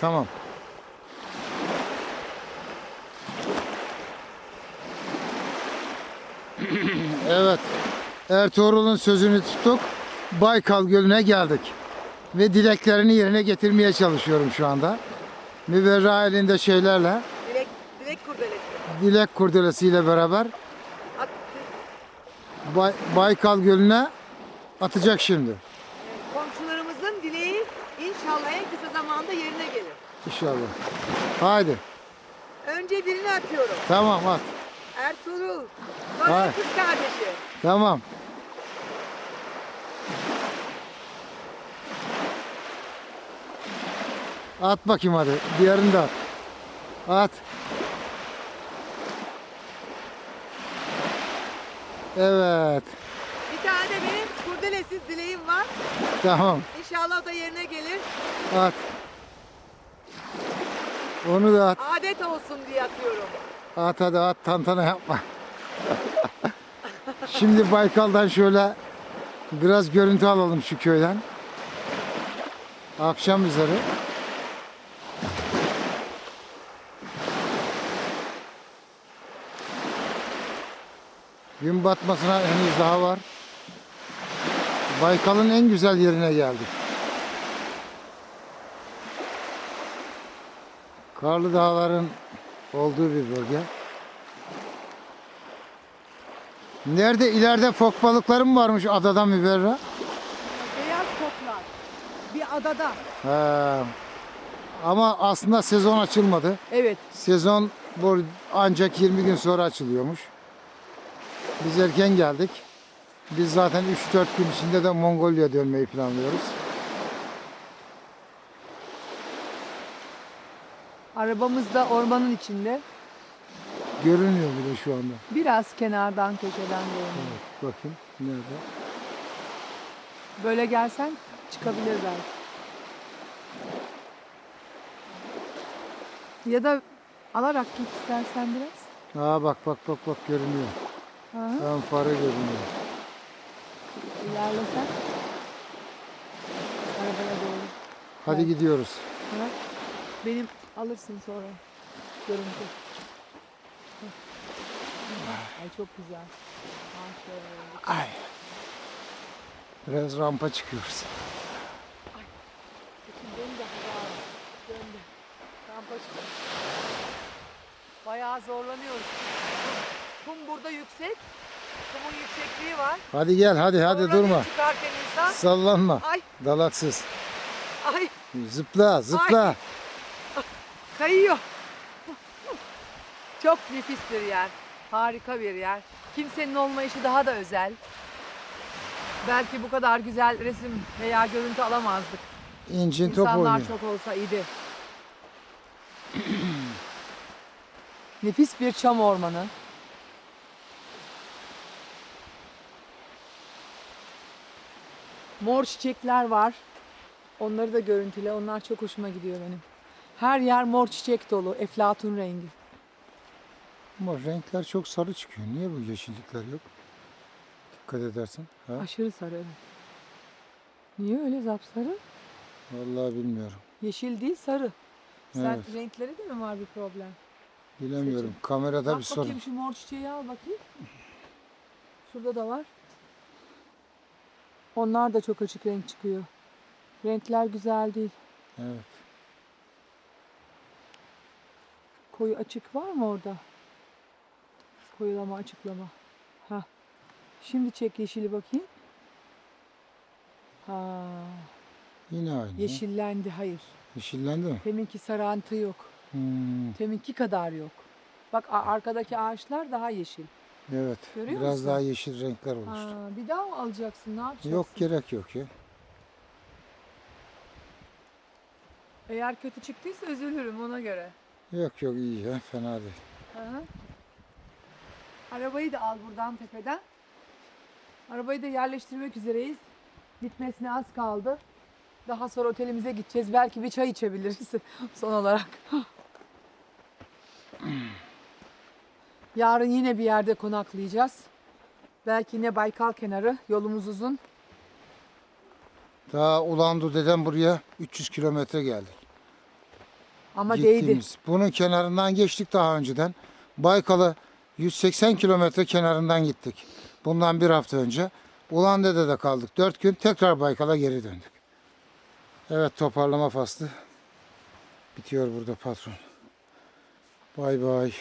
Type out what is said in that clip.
Tamam. evet. Ertuğrul'un sözünü tuttuk. Baykal Gölü'ne geldik. Ve dileklerini yerine getirmeye çalışıyorum şu anda. Müberra elinde şeylerle, Dilek, dilek kurdelesi. dilek kurdelesiyle beraber At, Bay- Baykal Gölü'ne atacak şimdi. komşularımızın dileği inşallah en kısa zamanda yerine gelir. İnşallah. Haydi. Önce birini atıyorum. Tamam at. Ertuğrul. Hayır. kız kardeşi. Tamam. At bakayım hadi. Diğerini de at. At. Evet. Bir tane de benim kurdelesiz dileğim var. Tamam. İnşallah o da yerine gelir. At. Onu da at. Adet olsun diye atıyorum. At hadi at tantana yapma. Şimdi Baykal'dan şöyle biraz görüntü alalım şu köyden. Akşam üzeri. Gün batmasına henüz daha var. Baykal'ın en güzel yerine geldik. Karlı dağların olduğu bir bölge. Nerede ileride fok balıkları mı varmış adada müberra? Beyaz koklar. Bir adada. He. Ama aslında sezon açılmadı. Evet. Sezon bu ancak 20 gün sonra açılıyormuş. Biz erken geldik. Biz zaten 3-4 gün içinde de Mongolya'ya dönmeyi planlıyoruz. Arabamız da ormanın içinde. Görünüyor bile şu anda. Biraz kenardan köşeden görünüyor. Bakayım nerede? Böyle gelsen çıkabilir belki. Ya da alarak git istersen biraz. Aa bak bak bak bak görünüyor. Hı. Tam fare görünüyor. İlerlesen. Arabaya doğru. Hadi gidiyoruz. Ha? Benim alırsın sonra. Görüntü. Ay çok güzel. Maşallah. Ay. Biraz rampa çıkıyoruz. Saçım döndü. Bravo. Döndü. Rampa çıktı. Bayağı zorlanıyoruz. Yüksekliği var. Hadi gel hadi hadi Zorlanıyor durma. Çıkarken insan. Sallanma. Ay Dalaksız. ay Zıpla zıpla. kayıyor. Çok nefis bir yer. Harika bir yer. Kimsenin olmayışı daha da özel. Belki bu kadar güzel resim veya görüntü alamazdık. İncin top İnsanlar oynuyor. çok olsa iyiydi. Nefis bir çam ormanı. Mor çiçekler var. Onları da görüntüle. Onlar çok hoşuma gidiyor benim. Her yer mor çiçek dolu. Eflatun rengi. Ama renkler çok sarı çıkıyor. Niye bu yeşillikler yok? Dikkat edersen. Ha? Aşırı sarı evet. Niye öyle zapsarı? Vallahi bilmiyorum. Yeşil değil sarı. Sen Evet. renkleri de mi var bir problem? Bilemiyorum. Kamerada bir Bak sorun. bakayım şu mor çiçeği al bakayım. Şurada da var. Onlar da çok açık renk çıkıyor. Renkler güzel değil. Evet. Koyu açık var mı orada? Koyulama, açıklama. Ha. Şimdi çek yeşili bakayım. Ha, Yine aynı. Yeşil. yeşillendi. Hayır. Yeşillendi mi? Teminki sarantı yok. Hmm, Teminki kadar yok. Bak arkadaki ağaçlar daha yeşil. Evet. Görüyor Biraz musun? daha yeşil renkler oluştu. Ha, bir daha mı alacaksın? Ne yapacaksın? Yok gerek yok ya. Eğer kötü çıktıysa üzülürüm ona göre. Yok yok iyi ya. Fena değil. Hı. Arabayı da al buradan tepeden. Arabayı da yerleştirmek üzereyiz. Bitmesine az kaldı. Daha sonra otelimize gideceğiz. Belki bir çay içebiliriz son olarak. Yarın yine bir yerde konaklayacağız. Belki yine Baykal kenarı. Yolumuz uzun. Daha Ulandu deden buraya 300 kilometre geldik. Ama değdi. Bunun kenarından geçtik daha önceden. Baykal'a 180 kilometre kenarından gittik. Bundan bir hafta önce. Ulandere'de kaldık. Dört gün tekrar Baykal'a geri döndük. Evet toparlama faslı. Bitiyor burada patron. Bay bay.